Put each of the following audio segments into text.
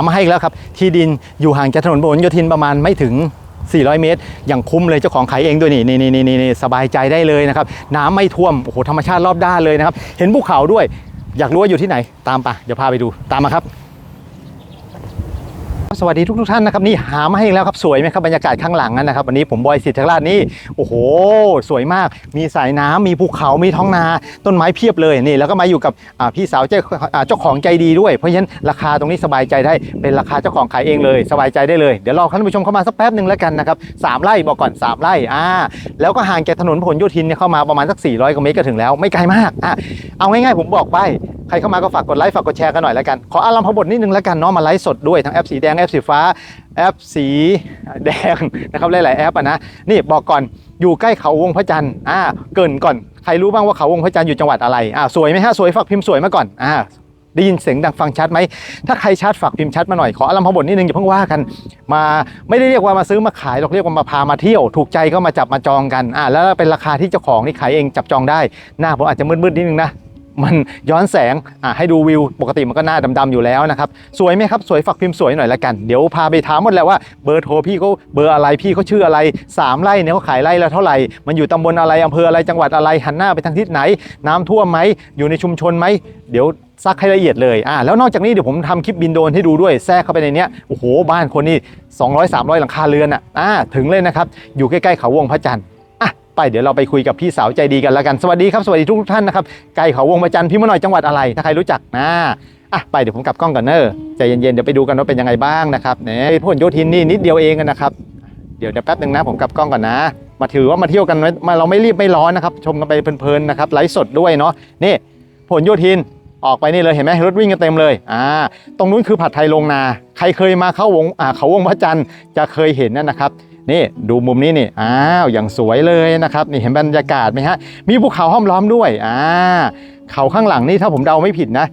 เอามาให้อีกแล้วครับ ที่ดินอยู่ห่างจากถนนบนโยธินประมาณไม่ถึง 400 เมตร อย่างคุ้มเลยเจ้าของขายเองด้วยนี่นี่นี่นี่นี่สบายใจได้เลยนะครับ น้ำไม่ท่วม โอ้โห ธรรมชาติรอบด้านเลยนะครับ เห็นภูเขาด้วย อยากรู้ว่าอยู่ที่ไหน ตามไป เดี๋ยวพาไปดู ตามมาครับ สวัสดีทุกทท่านนะครับนี่หามาให้อีกแล้วครับสวยไหมครับบรรยากาศข้างหลังนะครับวันนี้ผมบอยสิทธิราชนี่โอ้โห สวยมากมีสายน้ำมีภูเขามีท้องนาต้นไม้เพียบเลยนี่แล้วก็มาอยู่กับพี่สาวเจ้าของใจดีด้วย เพราะฉะนั้นราคาตรงนี้สบายใจได้เป็นราคาเจ้าของขายเองเลย สบายใจได้เลยเดี๋ยวรอท่านผู้ชมเข้ามาสักแป๊บหนึ่งแล้วกันนะครับสามไร่บอกก่อนสามไร่อ่าแล้วก็ห่างจากถนนพหลโยธินเนี่ยเข้ามาประมาณสัก 400กว่าเมตรก็ถึงแล้วไม่ไกลมากอะเอาง่ายๆผมบอกไปใครเข้ามาก็ฝากกดไลค์ฝากกดแชร์กันหน่อยแล้วกันขออารมณ์พบทนิดนึงแล้วกันเนาะมาไลฟ์สดด้วยทั้งแอปสีแดงแอปสีฟ้า แอปสีแดงนะครับหลายๆแอปอะนะนี่บอกก่อนอยู่ใกล้เขาวงพระจันทร์อ่าเกินก่อนใครรู้บ้างว่าเขาวงพระจันทร์อยู่จังหวัดอะไรอ่าสวยไหมฮะสวยฝากพิมพ์สวยมาก่อนอ่าได้ยินเสียงดังฟังชัดไหม ถ้าใครชัดฝากพิมพ์ชัดมาหน่อย ขออารมณ์พบทนิดนึงอย่าเพิ่งว่ากัน มาไม่ได้เรียกว่ามาซื้อมาขายหรอกเรียกว่ามาพามาเที่ยว ถูกใจก็มาจับมาจองกัน อ่าแล้วเป็นราคาที่เจ้าของนี่ขายเองจับจองได้ หน้าผมอาจจะมืดๆนิดนึงนะ มันย้อนแสงอะให้ดูวิว ปกติมันก็หน้าดำๆอยู่แล้วนะครับ สวยไหมครับ สวยฝักพิมพ์สวยหน่อยละกัน เดี๋ยวพาไปถามหมดแล้วว่าเบอร์โทรพี่เขาเบอร์อะไรพี่เขาชื่ออะไรสามไร่เนี่ยเขาขายไร่ละเท่าไหร่ มันอยู่ตำบลอะไรอำเภออะไรจังหวัดอะไรหันหน้าไปทางทิศไหน น้ำท่วมไหมอยู่ในชุมชนไหมเดี๋ยวซักให้ละเอียดเลยอะแล้วนอกจากนี้เดี๋ยวผมทำคลิปบินโดนให้ดูด้วยแทรกเข้าไปในเนี้ยโอ้โหบ้านคนนี่200 300 หลังคาเรือนอะอ่าถึงเลยนะครับอยู่ใกล้ๆเขาวงพระจันทร์ ไปเดี๋ยวเราไปคุยกับพี่สาวใจดีกันแล้วกันสวัสดีครับสวัสดีทุกท่านนะครับไก่เขาวงประจันพี่มะหน่อยจังหวัดอะไรถ้าใครรู้จักนะอะไปเดี๋ยวผมกลับกล้องกันเนอะใจเย็นๆเดี๋ยวไปดูกันว่าเป็นยังไงบ้างนะครับเนี่ยพหลโยธินนี่นิดเดียวเองนะครับเดี๋ยวเดี๋ยวแป๊บหนึ่งนะผมกลับกล้องก่อนนะ มาถือว่ามาเที่ยวกันมาเราไม่รีบไม่ร้อนนะครับ ชมกันไปเพลินๆนะครับไลฟ์สดด้วยเนาะนี่พหลโยธินออกไปนี่เลยเห็นไหมรถวิ่งกันเต็มเลยอ่าตรงนู้นคือผัดไทยลงนา ใครเคยมาเข้าวงอ่าเขาวงพระจันทร์จะเคยเห็นนั่นนะครับ นี่ดูมุมนี้นี่อ้าวอย่างสวยเลยนะครับนี่เห็นบรรยากาศไหมฮะมีภูเขาห้อมล้อมด้วยอ่าเขาข้างหลังนี่ถ้าผมเดาไม่ผิดนะ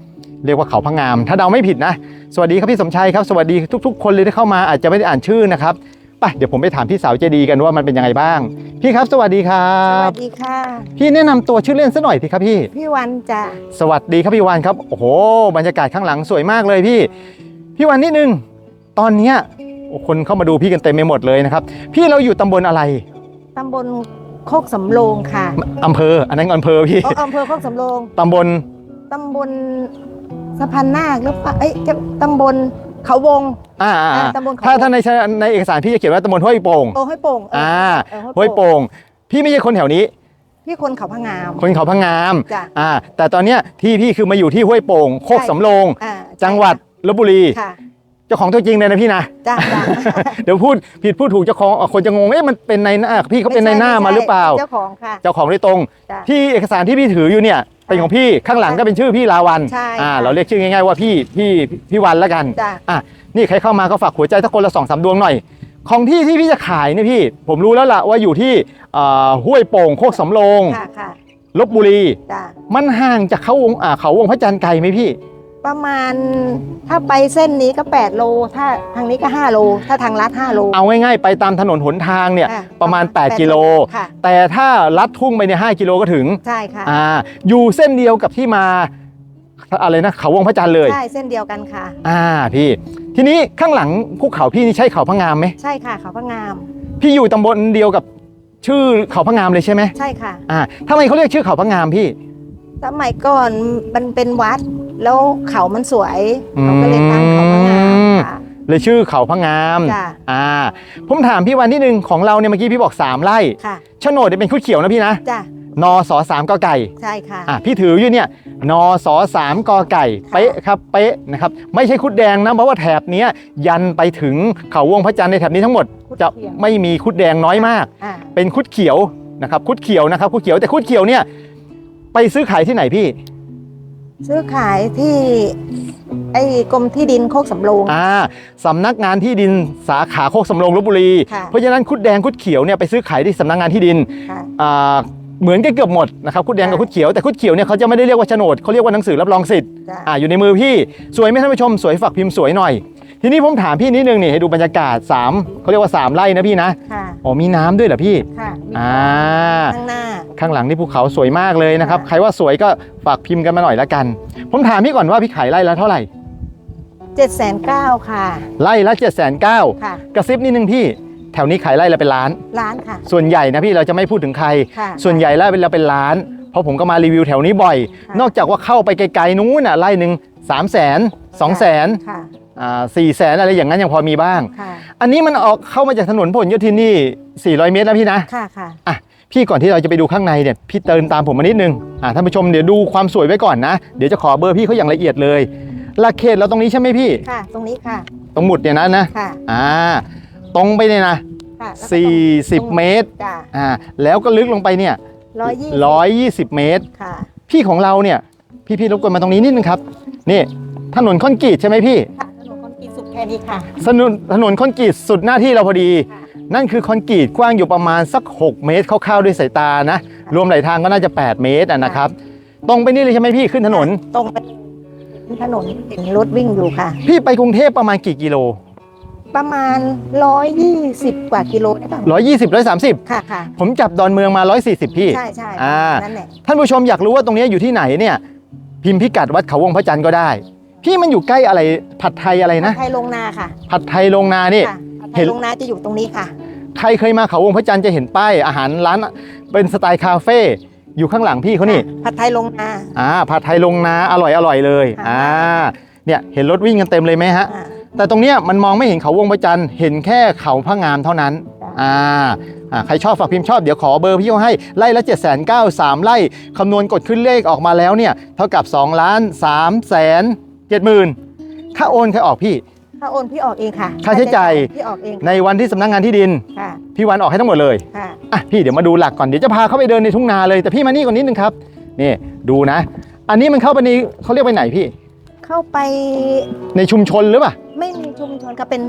เรียกว่าเขาพังงาม ถ้าเดาไม่ผิดนะ สวัสดีครับพี่สมชัยครับสวัสดีทุก ๆ คนเลยที่เข้ามาอาจจะไม่ได้อ่านชื่อนะครับไปเดี๋ยวผมไปถามพี่สาวเจดีกันว่ามันเป็นยังไงบ้าง พี่ครับ สวัสดีครัสบวัสดีค่ะ พี่แนะนำตัวชื่อเล่นซะหน่อยสิครับพี่ พี่วันจ้ะสวัสดีครับพี่วานครับโอ้โหบรรยากาศข้างหลังสวยมากเลยพี่ พี่วานนิดนึงตอนเนี้ยโอ้ คนเข้ามาดูพี่กันเต็มไปหมดเลยนะครับ พี่เราอยู่ตำบลอะไร ตำบลโคกสำโรงค่ะอำเภอ อันนั้นอำเภอพี่ อ๋ออำเภอโคกสำโรงตำบล ตำบลสะพานนาคหรือเปล่าเอ้ยจะตำบลเขาวง อ่าอ่าอ่าอ่าตำบลเขา ถ้าวงถ้าในในเอกสารพี่จะเขียนว่าตำบลห้วยโป่ง โอ้ห้วยโป่งเอออ่า เออห้วยโป่ง พี่ไม่ใช่คนแถวนี้ พี่คนเขาพะงาม คนเขาพังงาม จ้ะอ่า แต่ตอนเนี้ยที่พี่คือมาอยู่ที่ห้วยโป่ง โคกสำโรง อ่าจังหวัดลบบุรี ค่ะ เจ้าของตัวจริงเลยนะพี่นะ จ้ะจ้ะเดี๋ยวพูดผิดพูดถูกเจ้าของอะคนจะงงเอ๊ะมันเป็นในหน้าพี่เขาเป็นในหน้ามาหรือเปล่า เจ้าของค่ะ เจ้าของโดยตรง จ้ะที่เอกสารที่พี่ถืออยู่เนี่ยเป็นของพี่ข้างหลังก็เป็นชื่อพี่ลาวันใช่อ่า ค่ะเราเรียกชื่อง่ายๆว่าพี่พี่พี่วันแล้วกันจ้ะ อะนี่ใครเข้ามาก็ฝากหัวใจสักคนละสองสามดวงหน่อย ของที่ที่พี่จะขายเนี่ยพี่ ผมรู้แล้วล่ะว่าอยู่ที่อ่าห้วยโป่งโคกสำโรงค่ะค่ะลบบุรี จ้ะมันห่างจากเขาวงอ่าเขาวงพระจันทร์ไกลไหมพี่ ประมาณถ้าไปเส้นนี้ก็ 8 โล ถ้าทางนี้ก็ 5 โล ถ้าทางลัด 5 โล เอาง่ายๆ ไปตามถนนหนทางเนี่ยอ่ประมาณ8กิโล ค่ะ แต่ถ้าลัดทุ่งไปเนี่ย5กิโลก็ถึงใช่ค่ะ อ่าอยู่เส้นเดียวกับที่มาอะไรนะเขาวงพระจันทร์เลย ใช่เส้นเดียวกันค่ะ อ่าพี่ ทีนี้ข้างหลังภูเขาพี่นี่ใช่เขาพะงามไหมใช่ค่ะเขาพะงาม พี่อยู่ตำบลเดียวกับชื่อเขาพะงามเลยใช่ไหมใช่ค่ะ อ่าทำไมเขาเรียกชื่อเขาพะงามพี่ สมัยก่อนมันเป็นวัด แล้วเขามันสวยอืมเขาก็เลยตั้งเขาพะงามค่ะ เลยชื่อเขาพะงามจ้ะ อ่าผมถามพี่วันนิดนึงของเราเนี่ยเมื่อกี้พี่บอก3ไร่ค่ะโฉนดเนี่ยเป็นคุดเขียวนะพี่นะจ้ะนอสอสามกอไก่ ใช่ค่ะ อะพี่ถืออยู่เนี่ยนอสอสามกอไก่ค่ะเป๊ะครับเป๊ะนะครับไม่ใช่คุดแดงนะเพราะว่าแถบเนี้ยยันไปถึงเขาวงพระจันทร์ในแถบนี้ทั้งหมด คุดจะเขียว ไม่มีคุดแดงน้อยมาก อ่าเป็นคุดเขียวนะครับคุดเขียวนะครับคุดเขียวแต่คุดเขียวเนี่ยไปซื้อขายที่ไหนพี่ ซื้อขายที่ไอ้กรมที่ดินโคกสำโรง อ่าสำนักงานที่ดินสาขาโคกสำโรงลบบุรี ค่ะ เพราะฉะนั้นคุดแดงคุดเขียวเนี่ยไปซื้อขายที่สำนักงานที่ดินค่ะ อ่าเหมือนกันเกือบหมดนะครับคุดแดงกับค่ะคุดเขียวแต่คุดเขียวเนี่ยเขาจะไม่ได้เรียกว่าโฉนดเขาเรียกว่าหนังสือรับรองสิทธิ์จ้ะ อ่าอยู่ในมือพี่สวยไหมท่านผู้ชมสวยฝากพิมพ์สวยหน่อย ทีนี้ผมถามพี่นิดนึงนี่ให้ดูบรรยากาศ3เขาเรียกว่า 3ไร่นะพี่นะค่ะอ๋อมีน้ำด้วยเหรอพี่ค่ะมีอ่าข้างหน้า ข้างหลังนี่ภูเขาสวยมากเลยนะครับค่ะใครว่าสวยก็ฝากพิมพ์กันมาหน่อยละกัน ผมถามพี่ก่อนว่าพี่ขายไร่ละเท่าไหร่เจ็ดแสนเก้าค่ะ ไร่ละ7จ็ดแสนเก้าค่ะ กระซิบนิดนึงพี่ แถวนี้ขายไร่ละเป็นล้าน ร้านค่ะ ส่วนใหญ่นะพี่เราจะไม่พูดถึงใคร ค่ะส่วนใหญ่ไร่เป็นเราเป็นล้าน เพราะผมก็มารีวิวแถวนี้บ่อยค่ะนอกจากว่าเข้าไปไกลๆนู้นน่ะไร่หนึ่งสามแสนสองแสนค่ะอ่า สี่แสนอะไรอย่างนั้นยังพอมีบ้าง ค่ะอันนี้มันออกเข้ามาจากถนนพหลโยธินนี่ 400 เมตรนะพี่นะ ค่ะค่ะ อะพี่ก่อนที่เราจะไปดูข้างในเนี่ยพี่เตินตามผมมานิดนึงอะท่านผู้ชมเดี๋ยวดูความสวยไว้ก่อนนะ เดี๋ยวจะขอเบอร์พี่เขาอย่างละเอียดเลยหลักเขตเราตรงนี้ใช่ไหมพี่ ค่ะ ตรงนี้ค่ะ ตรงหมุดเนี่ยนะนะค่ะ อ่าตรงไปเนี่ยนะ ค่ะแล้วก็ตรง40 เมตรจ้ะอ่าแล้วก็ลึกลงไปเนี่ยร้อยยี่สิบ120 เมตร ค่ะ พี่ของเราเนี่ยพี่พี่รบกวนมาตรงนี้นิดนึงครับนี่ถนนคอนกรีตใช่ไหมพี่ ค่ะถนน คอนกรีตสุดแค่นี้ค่ะ ถนนถนนคอนกรีตสุดหน้าที่เราพอดีค่ะนั่นคือคอนกรีตกว้างอยู่ประมาณสัก 6 เมตรคร่าวๆด้วยสายตานะ รวมหลายทางก็น่าจะ 8 เมตรอะนะครับ ตรงไปนี่เลยใช่ไหมพี่ขึ้นถนน ตรงไปถนนเห็นรถวิ่งอยู่ค่ะ พี่ไปกรุงเทพประมาณกี่กิโล ประมาณ 120 กว่ากิโลได้ป่ะ120 130 ค่ะค่ะผมจับดอนเมืองมา 140 พี่ ใช่ใช่อ่า นั่นแหละท่านผู้ชมอยากรู้ว่าตรงนี้อยู่ที่ไหนเนี่ย พิมพ์พิกัดวัดเขาวงพระจันทร์ก็ได้ พี่มันอยู่ใกล้อะไรผัดไทยอะไรนะ ไทยลงนาค่ะผัดไทยโรงนานี่ ค่ะไทเห็ยน ลงนาจะอยู่ตรงนี้ค่ะ ใครเคยมาเขาวงพระจันทร์จะเห็นป้ายอาหารร้านเป็นสไตล์คาเฟ่อยู่ข้างหลังพี่เขานี่ ผัดไทยลงนา อ่าผัดไทยลงนาอร่อยอร่อยเลยค่ะอ่า เนี่ยเห็นรถวิ่งกันเต็มเลยไหมฮะ อ่า แต่ตรงเนี้ยมันมองไม่เห็นเขาวงพระจันทร์เห็นแค่เขาพระงามเท่านั้นจ้ะอ่า อ่า ใครชอบฝากพิมพ์ชอบเดี๋ยวขอเบอร์พี่เขาให้ไล่ละ7 9 0 0 0 3ไล่คำนวณกดขึ้นเลขออกมาแล้วเนี่ย เท่ากับ2ล้าน3แสน 7หมื่นถ้าโอนใครออกพี่ ถ้าโอนพี่ออกเองค่ะค่าใช้จ่าย พี่ออกเองในวันที่สำนักงานที่ดิน ค่ะพี่วันออกให้ทั้งหมดเลย ค่ะอะพี่เดี๋ยวมาดูหลักก่อนเดี๋ยวจะพาเข้าไปเดินในทุ่งนาเลยแต่พี่มานี่ก่อนนิดนึงครับนี่ดูนะ อันนี้มันเข้าไปในเขาเรียกไปไหนพี่ เข้าไปในชุมชนหรือเปล่าไม่มีชุมชนค่ะเป็น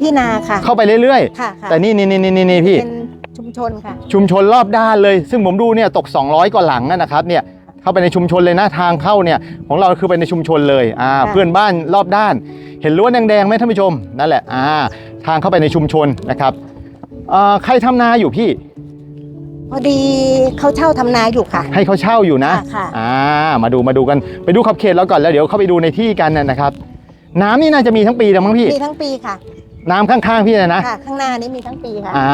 ที่นาค่ะเข้าไปเรื่อยค่ะค่ะๆแต่นี่นี่นี่นี่นี่พี่ เป็นชุมชนค่ะชุมชนรอบด้านเลย ซึ่งผมดูเนี่ยตก 200 กว่าหลังอะนะครับเนี่ย เข้าไปในชุมชนเลยนะทางเข้าเนี่ยของเราคือไปในชุมชนเลยอ่าค่ะเพื่อนบ้านรอบด้าน เห็นรั้วแดงๆไหมท่านผู้ชมนั่นแหละอ่าทางเข้าไปในชุมชนนะครับอ่าใครทำนาอยู่พี่ พอดีเขาเช่าทำนาอยู่ค่ะ ให้เขาเช่าอยู่นะค่ะค่ะอ่ามาดูมาดูกันไปดูขอบเขตเราก่อนแล้วเดี๋ยวเข้าไปดูในที่กันนะนะครับ น้ำนี่น่าจะมีทั้งปีนะมั้งพี่มีทั้งปีค่ะ น้ำข้างๆพี่นะนะ ค่ะ ข้างหน้านี้มีทั้งปีค่ะ อ่า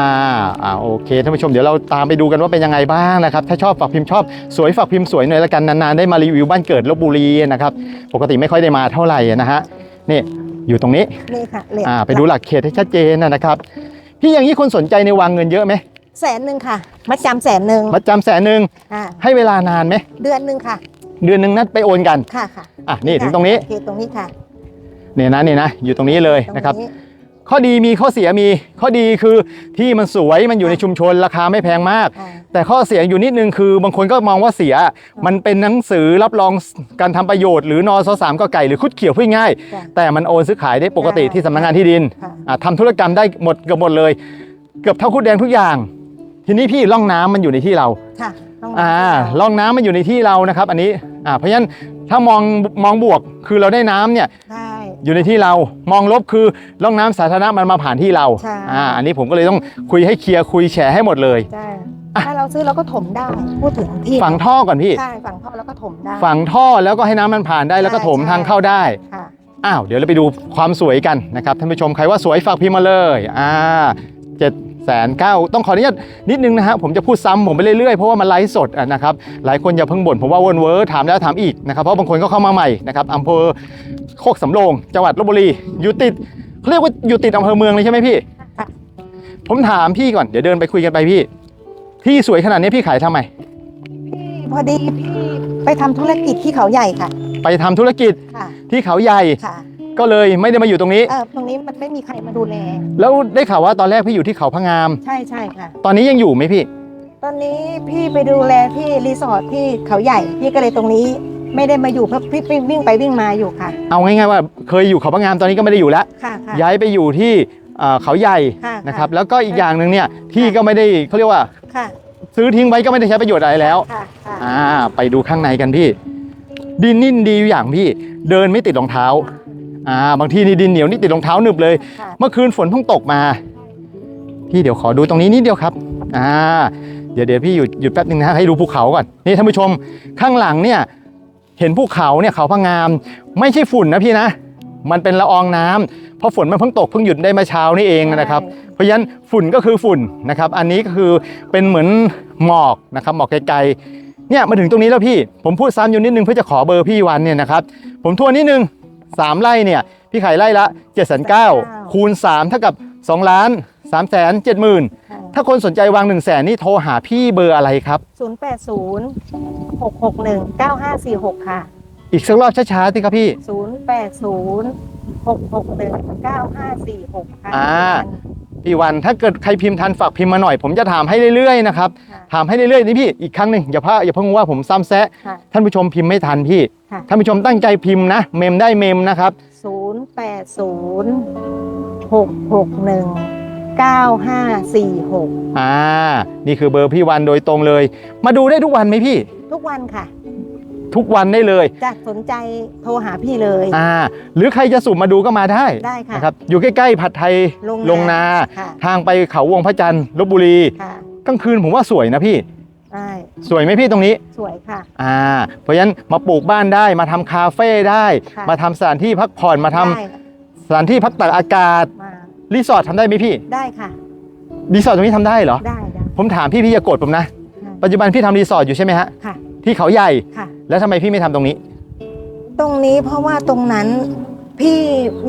อ่าโอเคท่านผู้ชมเดี๋ยวเราตามไปดูกันว่าเป็นยังไงบ้างนะครับ ถ้าชอบฝากพิมพ์ชอบสวยฝากพิมพ์สวยหน่อยละกันนานๆได้มารีวิวบ้านเกิดลบบุรีนะครับปกติไม่ค่อยได้มาเท่าไหร่นะฮะนี่อยู่ตรงนี้นี่ค่ะเหรียญอ่าไปดูหลักเขตให้ชัดเจนนะครับพี่อย่างนี้คนสนใจในวางเงินเยอะไหมแสนหนึ่งค่ะ มัดจำแสนหนึ่งมัดจำแสนหนึ่งอ่าให้เวลานานไหมเดือนหนึ่งค่ะ เดือนหนึ่งนัดไปโอนกันค่ะค่ะอะนี่ถึงตรงนี้โอเคตรงนี้ค่ะเนี่ยนะนี่นะอยู่ตรงนี้เลยตรงนะครับนี้ ข้อดีมีข้อเสียมี ข้อดีคือที่มันสวยมันอยู่ในชุมชนราคาไม่แพงมากอ่าแต่ข้อเสียอยู่นิดนึงคือบางคนก็มองว่าเสีย มันเป็นหนังสือรับรองการทำประโยชน์หรือนอสสามก็ไก่หรือคุดเขียวพูดง่ายจ้ะแต่มันโอนซื้อขายได้ปกติได้ที่สำนักงานที่ดินค่ะอะทำธุรกรรมได้หมดเกือบหมดเลย เกือบเท่าคุดแดงทุกอย่าง ทีนี้พี่ร่องน้ำมันอยู่ในที่เราค่ะต้องอ่าลร่องน้ำมันอยู่ในที่เรานะครับ อันนี้อ่าเพราะฉะนั้นถ้ามองมองบวกคือเราได้น้ำเนี่ยได้ อยู่ในที่เรามองลบคือร่องน้ำสาธารณะมันมาผ่านที่เราใช่อ่าอันนี้ผมก็เลยต้องคุยให้เคลียร์คุยแฉให้หมดเลยได้อะถ้าเราซื้อเราก็ถมได้ พูดถึงที่ฝังท่อก่อนพี่ ใช่ฝังท่อแล้วก็ถมได้ ฝังท่อแล้วก็ให้น้ำมันผ่านได้แล้วก็ใช่ถมใช่ ทางเข้าได้ ค่ะ อ้าวเดี๋ยวเราไปดูความสวยกันนะครับท่านผู้ชมใครว่าสวยฝากพิมพ์มาเลยอ่าเจ็ด แสนเก้าต้องขออนุญาตนิดนึงนะฮะผมจะพูดซ้ำผมไปเรื่อยๆ เพราะว่ามันไลฟ์สดอะนะครับหลายคนอย่าเพิ่งบ่นผมว่าวนเวอร์ถามแล้วถามอีกนะครับเพราะบางคนก็เข้ามาใหม่นะครับอำเภอโคกสำโรงจังหวัดลบบุรีอยู่ติดเขาเรียกว่าอยู่ติดอำเภอเมืองเลยใช่ไหมพี่ค่ะผมถามพี่ก่อนเดี๋ยวเดินไปคุยกันไปพี่ที่สวยขนาดนี้พี่ขายทำไมพี่พอดีพี่ไปทำธุรกิจที่เขาใหญ่ค่ะ ไปทำธุรกิจค่ะที่เขาใหญ่ค่ะ ก็เลยไม่ได้มาอยู่ตรงนี้ เออตรงนี้มันไม่มีใครมาดูแล แล้วได้ข่าวว่าตอนแรกพี่อยู่ที่เขาพะงาม ใช่ใช่ค่ะ ตอนนี้ยังอยู่ไหมพี่ ตอนนี้พี่ไปดูแลที่รีสอร์ทที่เขาใหญ่ พี่ก็เลยตรงนี้ไม่ได้มาอยู่เพราะพี่พี่วิ่งไปวิ่งมาอยู่ค่ะ เอาง่ายๆว่าเคยอยู่เขาพะงามตอนนี้ก็ไม่ได้อยู่แล้ว ค่ะค่ะ ย้ายไปอยู่ที่เอ่อเขาใหญ่ค่ะนะครับแล้วก็อีกอย่างหนึ่งเนี่ยที่ก็ไม่ได้เขาเรียกว่า ค่ะซื้อทิ้งไว้ก็ไม่ได้ใช้ประโยชน์อะไรแล้ว ค่ะค่ะอ่า ไปดูข้างในกันพี่ ดินนิ่ดีอยู่อย่างพี่ เดินไม่ติดรองเท้า อ่าบางทีนี่ดินเหนียวนี่ติดรองเท้าหนึบเลยค่ะเมื่อคืนฝนเพิ่งตกมา พี่เดี๋ยวขอดูตรงนี้นิดเดียวครับอ่าเดี๋ยวเดี๋ยวพี่หยุดหยุดแป๊บนึงนะให้ดูภูเขาก่อนนี่ท่านผู้ชมข้างหลังเนี่ยเห็นภูเขาเนี่ยเขาพังงาม ไม่ใช่ฝุ่นนะพี่นะ มันเป็นละอองน้ำเพราะฝนมันเพิ่งตกเพิ่งหยุดได้เมาเช้านี่เองนะครับ เพราะฉะนั้นฝุ่นก็คือฝุ่นนะครับ อันนี้ก็คือเป็นเหมือนหมอกนะครับหมอกไกลๆเนี่ยมาถึงตรงนี้แล้วพี่ ผมพูดซ้ำอยู่นิดนึงเพื่อจะขอเบอร์พี่วันเนี่ยนะครับ ผมทวนนิดนึง สามไร่เนี่ยพี่ขายไร่ละ7จ็ดแสนเก้าคูณ 3 เท่ากับ2ล้าน3แสนเจ็ดหมื่นถ้าคนสนใจวาง1นึ่งแสนนี่โทรหาพี่เบอร์อะไรครับศูนย์แปดศูนย์หกหกหนึ่งเก้าห้าสี่หกค่ะ อีกสักรอบช้าๆสิครับพี่ศูนย์แปดศูนย์หกหกหนึ่งเก้าห้าสี่หกค่ะอ่า พี่วันถ้าเกิดใครพิมพ์ทันฝากพิมพ์มาหน่อย ผมจะถามให้เรื่อยๆนะครับค่ะถามให้เรื่อยๆนี่พี่อีกครั้งหนึ่งอย่าพลาดอย่าเพิ่งว่าผมซ้ำแซะค่ะ ท่านผู้ชมพิมพ์ไม่ทันพี่ค่ะ ท่านผู้ชมตั้งใจพิมพ์นะ เมมได้เมมนะครับศูนย์แปดศูนย์หกหกหนึ่งเก้าห้าสี่หกอ่านี่คือเบอร์พี่วันโดยตรงเลย มาดูได้ทุกวันไหมพี่ ทุกวันค่ะ ทุกวันได้เลยจะสนใจโทรหาพี่เลย อ่า หรือใครจะสุ่มมาดูก็มาได้ได้ค่ะนะครับอยู่ใกล้ๆผัดไทยลงลงนา ค่ะ ทางไปเขาวงพระจันทร์ลบบุรีค่ะกลางคืนผมว่าสวยนะพี่ ได้สวยไหมพี่ตรงนี้ สวยค่ะ อ่า เพราะฉะนั้นมาปลูกบ้านได้มาทำคาเฟ่ได้ ค่ะ มาทำสถานที่พักผ่อนมาทำได้สถานที่พักตากอากาศมารีสอร์ททำได้ไหมพี่ได้ค่ะ รีสอร์ทตรงนี้ทำได้เหรอ ได้ได้ผมถามพี่พี่อย่าโกรธผมนะค่ะปัจจุบันพี่ทำรีสอร์ทอยู่ใช่ไหมฮะ ค่ะ ที่เขาใหญ่ ค่ะ แล้วทำไมพี่ไม่ทำตรงนี้ ตรงนี้เพราะว่าตรงนั้นพี่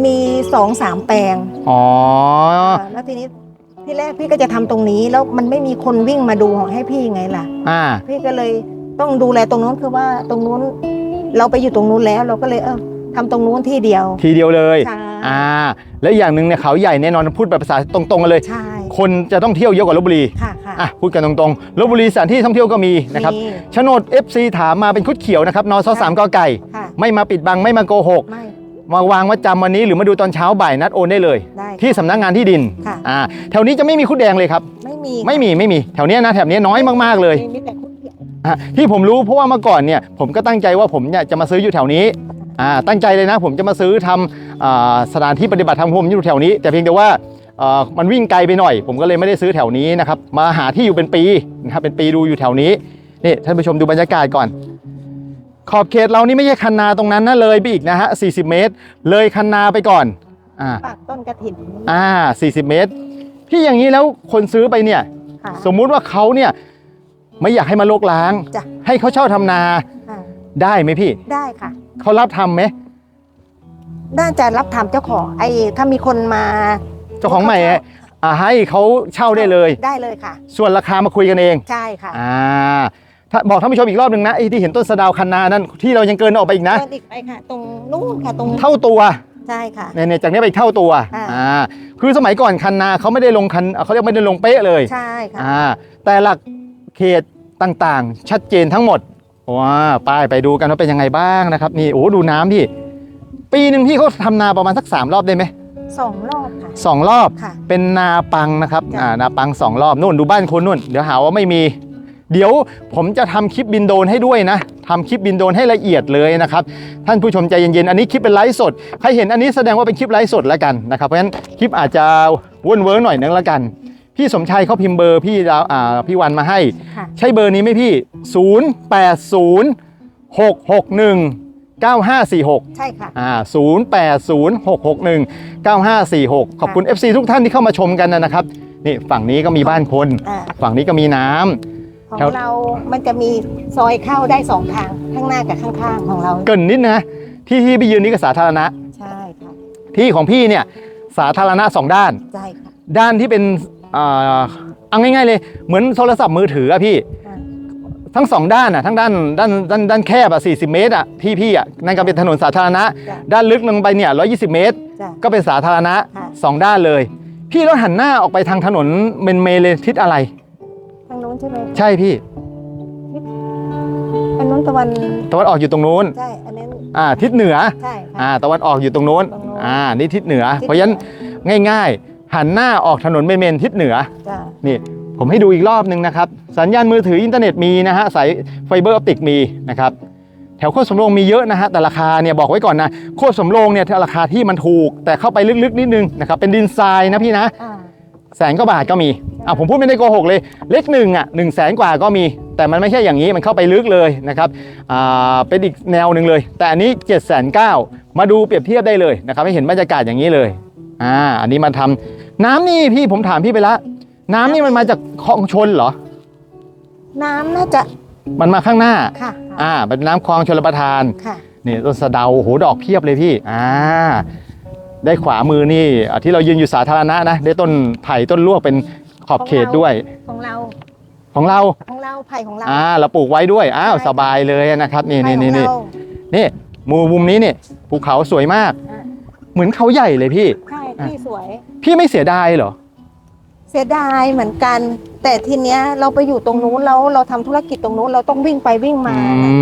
มีสองสามแปลงอ๋อาแล้วทีนี้ที่แรกพี่ก็จะทำตรงนี้แล้วมันไม่มีคนวิ่งมาดูให้พี่ไงล่ะ อ่า พี่ก็เลยต้องดูแลตรงนู้นคือว่าตรงนู้นเราไปอยู่ตรงนู้นแล้วเราก็เลยเออทำตรงนู้นที่เดียวทีเดียวเลย ใช่อ่า แล้วอย่างหนึ่งเนี่ยเขาใหญ่แน่นอนพูดแบบภาษาตรงๆกันเลย ใช่ คนจะต้องเที่ยวเยอะกว่าลบบุรีค่ะค่ะ อะพูดกันตรงๆลบบุรีสถานที่ท่องเที่ยวก็มีนะครับมีโฉนด FC ถามมาเป็นคุดเขียวนะครับนอซสามกอไก่ ค่ะ ไม่มาปิดบังไม่มาโกหก ไม่ มาวางมัดจำวันนี้หรือมาดูตอนเช้าบ่ายนัดโอนได้เลย ได้ที่สำนักงานที่ดินค่ะ อ่าแถวนี้จะไม่มีคุดแดงเลยครับ ไม่มีไม่มีไม่มีแถวเนี้ยนะแถวเนี้ยน้อยมากๆเลยมีแต่คุณเขียวอะที่ผมรู้เพราะว่าเมื่อก่อนเนี่ยผมก็ตั้งใจว่าผมเนี่ยจะมาซื้ออยู่แถวนี้อ่าตั้งใจเลยนะ ผมจะมาซื้อทำอ่าสถานที่ปฏิบัติธรรมของผมอยู่แถวนี้ แต่เพียงแต่ว่าเอ่อ มันวิ่งไกลไปหน่อย ผมก็เลยไม่ได้ซื้อแถวนี้นะครับ มาหาที่อยู่เป็นปีนะครับเป็นปีดูอยู่แถวนี้นี่ท่านผู้ชมดูบรรยากาศก่อน ขอบเขตเรานี่ไม่ใช่คันนาตรงนั้นนะเลยไปอีกนะฮะ40 เมตร เลยคันนาไปก่อนอ่าปากต้นกระถิ่นอ่า 40 เมตรพี่อย่างนี้แล้วคนซื้อไปเนี่ยค่ะสมมุติว่าเขาเนี่ยไม่อยากให้มาลกล้างจ้ะให้เขาเช่าทำนาค่ะได้ไหมพี่ ได้ค่ะ เขารับทำไหมน่าจะรับทำเจ้าของไอ้ถ้ามีคนมา เจ้าของใหม่อะอ่าให้เขาเช่าได้เลย ได้เลยค่ะ ส่วนราคามาคุยกันเองใช่ค่ะอ่าถ้าบอกท่านผู้ชมอีกรอบหนึ่งนะไอ้ที่เห็นต้นสะดาวคันนานั้นที่เรายังเกินออกไปอีกนะเดินอีกไปค่ะ ตรงนู้นค่ะตรงเท่าตัวใช่ค่ะเนี่ยๆจากนี้ไปอีกเท่าตัวอ่าอ่าคือสมัยก่อนคันนาเขาไม่ได้ลงคันเขาเรียกไม่ได้ลงเป๊ะเลยใช่ค่ะอ่าแต่หลักเขตต่างๆ ชัดเจนทั้งหมดว้าป้ายไปดูกันว่าเป็นยังไงบ้างนะครับนี่โอ้ดูน้ำพี่ ปีหนึ่งพี่เขาทำนาประมาณสักสามรอบได้ไหม สองรอบค่ะสองรอบค่ะ เป็นนาปังนะครับจ้ะ อ่านาปังสองรอบนู่นดูบ้านคนนู่น เดี๋ยวหาว่าไม่มี เดี๋ยวผมจะทำคลิปบินโดรนให้ด้วยนะทำคลิปบินโดรนให้ละเอียดเลยนะครับ ท่านผู้ชมใจเย็นๆ อันนี้คลิปเป็นไลฟ์สด ใครเห็นอันนี้แสดงว่าเป็นคลิปไลฟ์สดแล้วกันนะครับ เพราะฉะนั้นคลิปอาจจะว่นเวิร์กหน่อยนึงแล้วกัน พี่สมชัยเขาพิมพ์เบอร์พี่ดาวอ่าพี่วันมาให้ ค่ะ ใช่เบอร์นี้ไหมพี่ 0 8 0 6 6 1 9 5 4 6 ใช่ค่ะ อ่า0 8 0 6 6 1 9 5 4 6 ขอบคุณ FC ทุกท่านที่เข้ามาชมกันนะครับ นี่ฝั่งนี้ก็มีบ้านคน อ่า ฝั่งนี้ก็มีน้ำ ของแถวเรา มันจะมีซอยเข้าได้สองทาง ข้างหน้ากับข้างๆของเรา เกรินนิดนะ ที่ที่พี่ยืนนี่ก็สาธารณะ ใช่ค่ะ ที่ของพี่เนี่ยสาธารณะสองด้าน ใช่ค่ะด้านที่เป็นอ่าเอาง่ายๆเลย เหมือนโทรศัพท์มือถืออะพี่ อ่า ทั้งสองด้านอะทั้งด้านด้านด้านด้านแคบอะ40เมตรอะที่พี่อะนั่นก็เป็นถนนสาธารณะ จ้ะด้านลึกลงไปเนี่ย120เมตร จ้ะก็เป็นสาธารณะค่ะ สองด้านเลย พี่แล้วหันหน้าออกไปทางถนนเมนเมเลยทิศอะไร ทางนู้นใช่ไหมใช่พี่อันนู้นตะวันตะวันออกอยู่ตรงนู้นใช่ อันนั้นอ่าทิศเหนือใช่ค่ะ อ่าตะวันออกอยู่ตรงนู้นตรงนู้น อ่านี่ทิศเหนือทิศเพราะฉะนั้นง่าย ๆ หันหน้าออกถนนเมนเมนทิศเหนือ จ้ะนี่ ผมให้ดูอีกรอบหนึ่งนะครับ สัญญาณมือถืออินเทอร์เน็ตมีนะฮะสายไฟเบอร์ออปติกมีนะครับแถวโคตรสำโรงมีเยอะนะฮะแต่ราคาเนี่ยบอกไว้ก่อนนะโคตรสำโรงเนี่ยราคาที่มันถูก แต่เข้าไปลึกๆนิดนึงนะครับเป็นดินทรายนะพี่นะอ่าแสนกว่าบาทก็มีอะผมพูดไม่ได้โกหกเลยเลขหนึ่งอะหนึ่งแสนกว่าก็มี แต่มันไม่ใช่อย่างนี้มันเข้าไปลึกเลยนะครับอ่าเป็นอีกแนวหนึ่งเลย แต่อันนี้7จ็ดแสนเมาดูเปรียบเทียบได้เลยนะครับให้เห็นบรรยากาศอย่างนี้เลยอ่าอันนี้มาทำน้ำนี่พี่ผมถามพี่ไปละ น้ำนี่มันมาจากคลองชนเหรอ น้ำน่าจะมันมาข้างหน้า ค่ะอ่า เป็นน้ำคลองชลประทาน ค่ะ นี่ต้นสะเดาโอ้โหดอกเพียบเลยพี่ อ่า ได้ขวามือนี่อะที่เรายืนอยู่สาธารณะนะ ได้ต้นไผ่ต้นลวกเป็นขอบเขตด้วย ของเราของเรา ของเราไผ่ของเรา อ่า เราปลูกไว้ด้วย อ้าวใช่สบายเลยนะครับ นี่ไผ่นี่ของนี่นี่เรานี่มุมมุมนี้นี่ภูเขาสวยมาก อะเหมือนเขาใหญ่เลยพี่ใช่ที่สวย พี่ไม่เสียดายเหรอ เสียดายเหมือนกัน แต่ทีเนี้ยเราไปอยู่ตรงนู้นแล้วเราทำธุรกิจตรงนู้นเราต้องวิ่งไปวิ่งมาอื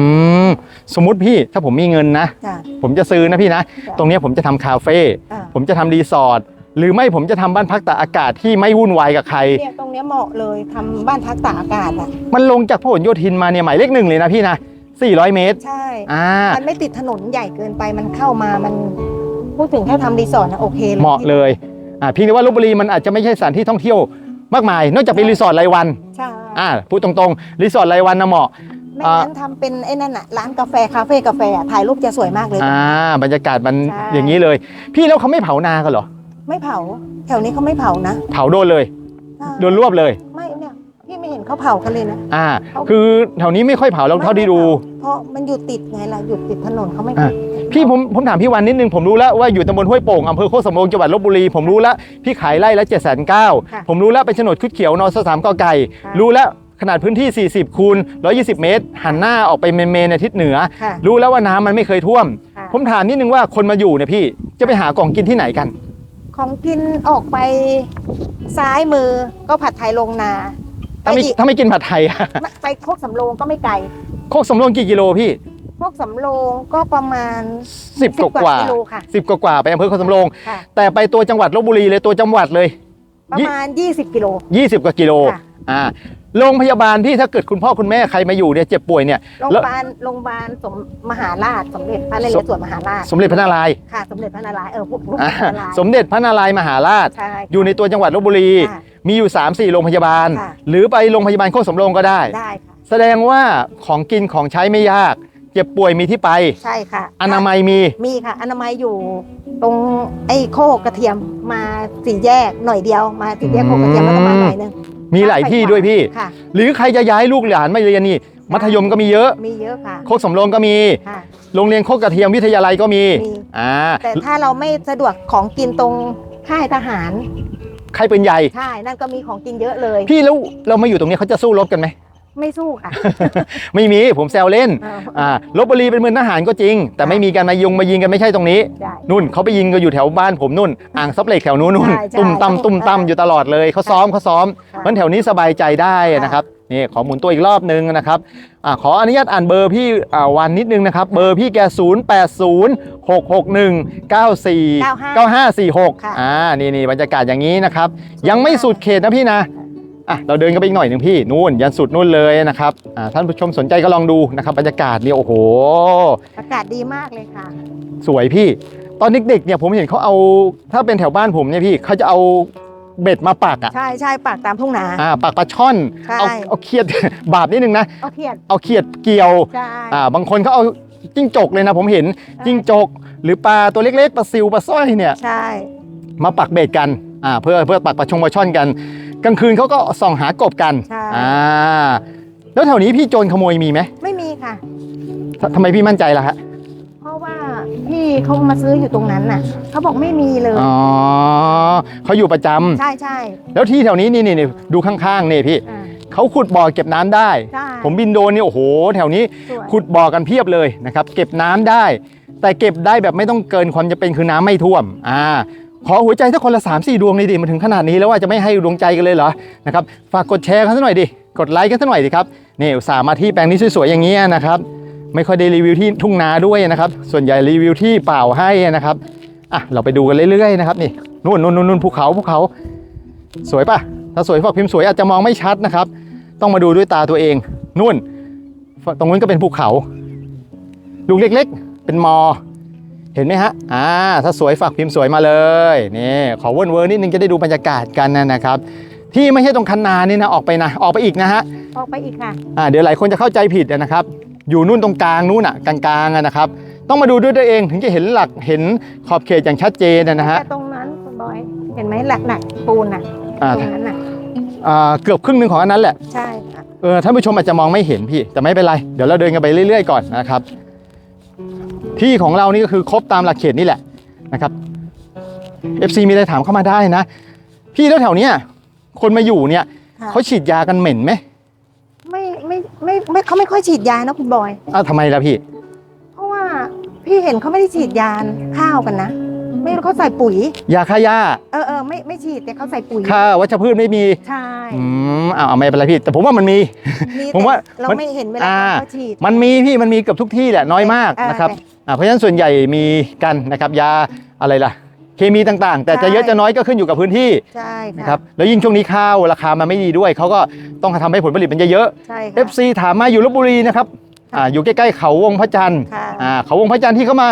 มสมมุติพี่ถ้าผมมีเงินนะ จ้ะผมจะซื้อนะพี่นะจ้ะตรงเนี้ยผมจะทำคาเฟ่อะผมจะทำรีสอร์ทหรือไม่ผมจะทำบ้านพักตากอากาศที่ไม่วุ่นวายกับใคร เนี่ยตรงเนี้ยเหมาะเลยทำบ้านพักตากอากาศอะมันลงจากพหลโยธินมาเนี่ยหมายเลขหนึ่งเลยนะพี่นะ 400 เมตรใช่ อ่า มันไม่ติดถนนใหญ่เกินไปมันเข้ามามันพูดถึงแค่ทำรีสอร์ทนะโอเคเลยเหมาะเลย อ่าเพียงแต่ว่าลบบุรีมันอาจจะไม่ใช่สถานที่ท่องเที่ยวมากมาย นอกจากเป็นรีสอร์ทรายวันใช่อ่าพูดตรงๆรีสอร์ทรายวันนะเหมาะ ไม่งั้นทำเป็นไอ้นั่นอะร้านกาแฟคาเฟ่กาแฟอะถ่ายรูปจะสวยมากเลย อ่าบรรยากาศมันใช่ อย่างนี้เลย พี่แล้วเขาไม่เผานากันเหรอไม่เผา แถวนี้เขาไม่เผานะเผาโดนเลยอ่าโดนรวบเลย ไม่เนี่ยพี่ ไม่เห็นเขาเผากันเลยนะ อ่าเขาคือแถวนี้ไม่ค่อยเผาเราเท่าที่ดู เพราะมันอยู่ติดไงล่ะอยู่ติดถนนเขาไม่อะพี่ผมผมถามพี่วันนิดนึงผมรู้แล้วว่าอยู่ตำบลห้วยโป่งอำเภอโคกสำโรงจังหวัดลบบุรีผมรู้แล้วพี่ขายไร่ละ7จ็ดแสนเก้าผมรู้แล้วเป็นโฉนดคุดเขียวนอสสามกอไก่ รู้แล้วขนาดพื้นที่ 40 คูณ 120 เมตร หันหน้าออกไปเมนเมนทิศเหนือค่ะรู้แล้วว่าน้ำมันไม่เคยท่วมค่ะผมถามนิดนึงว่าคนมาอยู่เนี่ยพี่จะไปหากล่องกินที่ไหนกัน ของกินออกไปซ้ายมือก็ผัดไทยลงนาไป ถ้าไม่อีก ถ้าไม่กินผัดไทยอะไปโคกสำโรงก็ไม่ไกลโคกสำโรงกี่กิโลพี่โคกสำโรงก็ประมาณ10กว่ากว่ากิโลค่ะ สิบกว่ากว่าไปอำเภอโคกสำโรง ค่ะ แต่ไปตัวจังหวัดลบบุรีเลยตัวจังหวัดเลย ประมาณ 20 กิโล 20 กว่ากิโลค่ะ อ่าโรงพยาบาลที่ถ้าเกิดคุณพ่อคุณแม่ใครมาอยู่เนี่ยเจ็บป่วยเนี่ย โรงพแล้วยาบาลโรงพยาบาลสมมหาราชสมเด็จพระนเรศวรมหาราชสมเด็จพระนารายณ์ค่ะ สมเด็จพระนารายณ์เออพวกลูกอ่าพระนารายณ์สมเด็จพระนารายณ์มหาราช ใช่อยู่ในตัวจังหวัดลบบุรี ค่ะ มีอยู่ 3 4 โรงพยาบาล ค่ะ หรือไปโรงพยาบาลโคกสำโรงก็ได้ ได้ค่ะ แสดงว่าของกินของใช้ไม่ยาก เจ็บป่วยมีที่ไป ใช่ค่ะอนามัยมี มีค่ะ อนามัยอยู่ตรงไอ้โคกกระเทียมมาสี่แยกหน่อยเดียวมาสี่แยกโคกกระเทียมแล้วก็มาหน่อยนึงมีหลายที่ด้วยพี่ ค่ะ หรือใครจะย้ายลูกหลานมาเรียนนี่ มัธยมก็มีเยอะ มีเยอะค่ะโคกสำโรงก็มี ค่ะ โรงเรียนโคกกระเทียมวิทยาลัยก็มีมี อ่าแต่ถ้าเราไม่สะดวกของกินตรงค่ายทหาร ใครเป็นใหญ่ ใช่ นั่นก็มีของกินเยอะเลย พี่แล้วเรามาอยู่ตรงนี้เขาจะสู้รบกันไหม ไม่สู้ค่ะ ไม่มีผมแซวเล่นเอออ่าลบบุรีเป็นเมืองทหารก็จริง แต่ไม่มีการมายงมายิงกันไม่ใช่ตรงนี้ได้นู่นเขาไปยิงกันอยู่แถวบ้านผมนู่น อ่างซับเหล็กแถวนู้นนู่นใช่ใช่ตุ้มตั้มตุ้มตั้มอยู่ตลอดเลยเขาซ้อมเขาซ้อมค่ะมันแถวนี้สบายใจได้นะครับ นี่ขอหมุนตัวอีกรอบนึงนะครับอ่าขออนุญาตอ่านเบอร์พี่อ่าวันนิดนึงนะครับ เบอร์พี่แก 0 8 0 6 6 1 9 4 9 5 4 6ค่ะอ่านี่นี่บรรยากาศอย่างนี้นะครับ ยังไม่สุดเขตนะพี่นะอะเราเดินกันไปอีกหน่อยหนึ่งพี่นู่นยันสุดนู่นเลยนะครับอ่าท่านผู้ชมสนใจก็ลองดูนะครับบรรยากาศเนี่ยโอ้โหอากาศดีมากเลยค่ะ สวยพี่ ตอนเด็กๆเนี่ยผมเห็นเขาเอาถ้าเป็นแถวบ้านผมเนี่ยพี่เขาจะเอา เบ็ดมาปักอะใช่ใช่ปากตามทุ่งนา อ่าปักปลาช่อน ใช่ เอาเอาเขียด บาปนิดนึงนะ เอาเขียดเอาเขียดเกี่ยว ใช่ อ่าบางคนเขาเอาจิ้งจกเลยนะผมเห็นจิ้งจก หรือปลาตัวเล็กๆปลาซิวปลาสร้อยเนี่ย ใช่ มาปักเบ็ดกันอ่าเพื่อเพื่อปักปลาชงปลาช่อนกัน กลางคืนเขาก็ส่องหากบกันใช่ อ่าแล้วแถวนี้พี่โจรขโมยมีไหมไม่มีค่ะ ททำไมพี่มั่นใจล่ะฮะเพราะ ว่าพี่เขามาซื้ออยู่ตรงนั้นน่ะเขาบอกไม่มีเลย อ๋อเขาอยู่ประจำใช่ใช่แล้วที่แถวนี้นี่นี่นี่ดูข้างๆนี่พี่อ่าเขาขุดบ่อเก็บน้ำได้ ใช่ผมบินโดรนนี่โอ้โห แถวนี้ สวยขุดบ่อกันเพียบเลยนะครับ เก็บน้ำได้ แต่เก็บได้แบบไม่ต้องเกินความจะเป็นคือน้ำไม่ท่วมอ่าขอหัวใจสักคนละ3ามสี่ดวงเลยดิมาถึงขนาดนี้แล้วว่าจะไม่ให้ดวงใจกันเลยเหรอนะครับฝากกดแชร์กันสักหน่อยดิกดไลค์กันสักหน่อยดิครับนี่อุตส่าห์มาที่แปลงนี้สวยๆอย่างนี้ยนะครับ ไม่ค่อยได้รีวิวที่ทุ่งนาด้วยนะครับ ส่วนใหญ่รีวิวที่เปล่าให้นะครับอะเราไปดูกันเรื่อยๆนะครับนี่นู่นนู่นนู่นนู่นภูเขาภูเขาสวยปะถ้าสวยฝากพิมพ์สวยอาจจะมองไม่ชัดนะครับ ต้องมาดูด้วยตาตัวเองนู่น ตรงนู้นก็เป็นภูเขาลูกเล็ก ๆ เป็นมอ เห็นไหมฮะอ่าถ้าสวยฝากพิมพ์สวยมาเลยนี่ขอเวิร์นเวิร์นนิดนึงจะได้ดูบรรยากาศกันนะครับ ที่ไม่ใช่ตรงคันนานี่นะออกไปนะออกไปอีกนะฮะออกไปอีกค่ะอ่าเดี๋ยวหลายคนจะเข้าใจผิดนะครับ อยู่นู่นตรงกลางนู่นอะกลางๆอะนะครับ ต้องมาดูด้วยตัวเองถึงจะเห็นหลักเห็นขอบเขตอย่างชัดเจนนะฮะแต่ตรงนั้นคุณบอยเห็นไหมหลักหนักปูนน่ะอ่าตรงนั้นน่ะอ่าเกือบครึ่งหนึ่งของอันนั้นแหละ ใช่ค่ะเออท่านผู้ชมอาจจะมองไม่เห็นพี่ แต่ไม่เป็นไร เดี๋ยวเราเดินกันไปเรื่อยๆก่อนนะครับ ที่ของเรานี่ก็คือครบตามหลักเขตนี่แหละนะครับ FC มีอะไรถามเข้ามาได้นะ พี่แล้วแถวเนี้ยคนมาอยู่เนี่ยค่ะเขาฉีดยากันเหม็นไหม ไม่ไม่ไม่ไม่เขาไม่ค่อยฉีดยานะคุณบอย อ้าวทำไมล่ะพี่ เพราะว่าพี่เห็นเขาไม่ได้ฉีดยาข้าวกันนะ ไม่รู้เขาใส่ปุ๋ย ยาฆ่าหญ้าเออเออไม่ไม่ฉีดแต่เขาใส่ปุ๋ยฆ่าวัชพืชไม่มีใช่อืมอ้าวไม่เป็นไรพี่ แต่ผมว่ามันมีมีผมว่าแต่เรามันไม่เห็นเวลาอ่า เขาฉีด มันมีพี่มันมีเกือบทุกที่แหละน้อยมากเออนะครับแต่อ่าเพราะฉะนั้นส่วนใหญ่มีกันนะครับยาอะไรล่ะ เคมีต่างๆ แต่จะใช่เยอะจะน้อยก็ขึ้นอยู่กับพื้นที่ใช่นะคค่ะรับแล้วยิ่งช่วงนี้ข้าวราคามันไม่ดีด้วยเขาก็ต้องทำให้ผลผลิตมันเยอะใช่ๆ ค่ะ FC ถามมาอยู่ลบบุรีนะครับอ่าอยู่ใกล้ๆเขาวงพระจันทร์ค่ะ อ่าเขาวงพระจันทร์ที่เขามา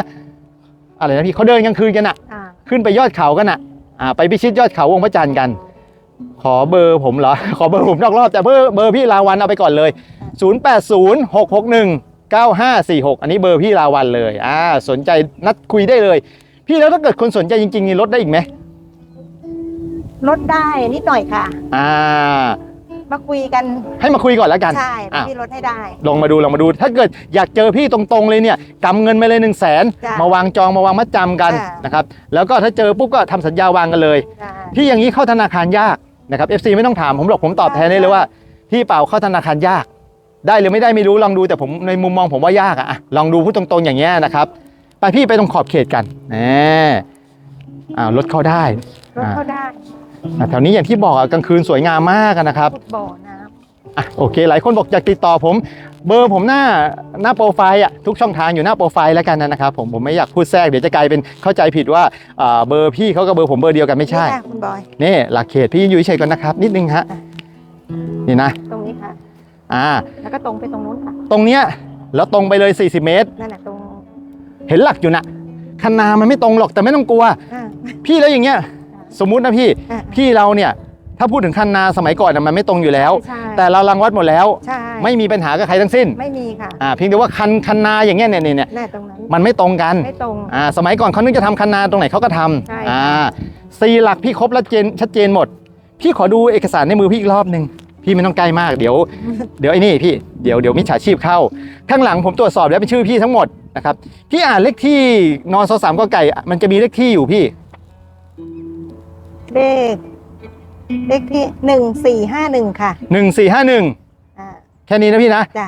อะไรนะพี่เขาเดินกลางคืนกันอะ อ่าขึ้นไปยอดเขากันอะอ่าไปพิชิตยอดเขาวงพระจันทร์กัน ขอเบอร์ผมเหรอ ขอเบอร์ผมนอกรอบแต่เบอร์เบอร์พี่ลาวันเอาไปก่อนเลย 0806619546 อันนี้เบอร์พี่ลาวันเลยอ่าสนใจนัดคุยได้เลย พี่แล้วถ้าเกิดคนสนใจจริงๆนี่ลดได้อีกไหมลดได้นิดหน่อยค่ะ อ่า มาคุยกัน ให้มาคุยก่อนแล้วกันใช่อะพี่ลดให้ได้ ลองมาดูลองมาดู ถ้าเกิดอยากเจอพี่ตรงๆเลยเนี่ยกำเงินไปเลยหนึ่งแสนจ้ะมาวางจองมาวางมัดจำกันอ่านนะครับ แล้วก็ถ้าเจอปุ๊บก็ทำสัญญาวางกันเลยใช่พี่อย่างนี้เข้าธนาคารยากนะครับ FC ไม่ต้องถามผมหรอกผมตอบแทนได้เลยว่าพี่เปล่าเข้าธนาคารยาก ได้หรือไม่ได้ไม่รู้ลองดูแต่ผมในมุมมองผมว่ายากอะอะลองดูพูดตรงๆอย่างเงี้ยนะครับ ไปพี่ไปตรงขอบเขตกันแหมอ่ารถเข้าได้ลดเขาได้อะแถวนี้อย่างที่บอกอะกลางคืนสวยงามมากอะนะครับขุดบ่อน้อะโอเค หลายคนบอกอยากติดต่อผม เบอร์ผมหน้าหน้าโปรไฟล์อะทุกช่องทางอยู่หน้าโปรไฟล์แล้วกันนะครับผมผมไม่อยากพูดแทรกเดี๋ยวจะกลายเป็นเข้าใจผิดว่าอ่าเบอร์พี่เขากับเบอร์ผมเบอร์เดียวกันไม่ำใช่ นี่ค่ะคุณบอย นี่หลักเขตพี่อยู่เฉยๆก่อนนะครับ นิดนึงฮะนี่นะตรงนี้ค่ะ อ่าแล้วก็ตรงไปตรงนู้นค่ะ ตรงเนี้ยแล้วตรงไปเลย 40 เมตร นั่นแหละตรง เห็นหลักอยู่นะคันนามันไม่ตรงหรอกแต่ไม่ต้องกลัว อ่า พี่แล้วอย่างเงี้ยสมมุตินะพี่อ่าพี่เราเนี่ยถ้าพูดถึงคันนาสมัยก่อนน่ะมันไม่ตรงอยู่แล้ว ใช่แต่เรารังวัดหมดแล้ว ใช่ไม่มีปัญหากับใครทั้งสิ้นไม่มีค่ะอ่าเพียงแต่ว่าคันคันนาอย่างเงี้ยเนี่ยเนี่ยเนี่ยแน่ตรงนั้นมันไม่ตรงกันไม่ตรง อ่าสมัยก่อนเขานึกจะทำคันนาตรงไหนเขาก็ทใช่ำอ่าสี่หลักพี่ครบแล้วเจนชัดเจนหมด พี่ขอดูเอกสารในมือพี่อีกรอบหนึ่ง พี่ไม่ต้องใกล้มากเดี๋ยว เดี๋ยวไอ้นี่พี่เดี๋ยวเดี๋ยวมิจฉาชีพเข้า ข้างหลังผมตรวจสอบแล้วเป็นชื่อพี่ทั้งหมดนะครับพี่อ่านเลขที่นอนสสามก็ไก่ มันจะมีเลขที่อยู่พี่ เลข เลขที่หนึ่งสี่ห้าหนึ่งค่ะ1451อ่าแค่นี้นะพี่นะจ้ะ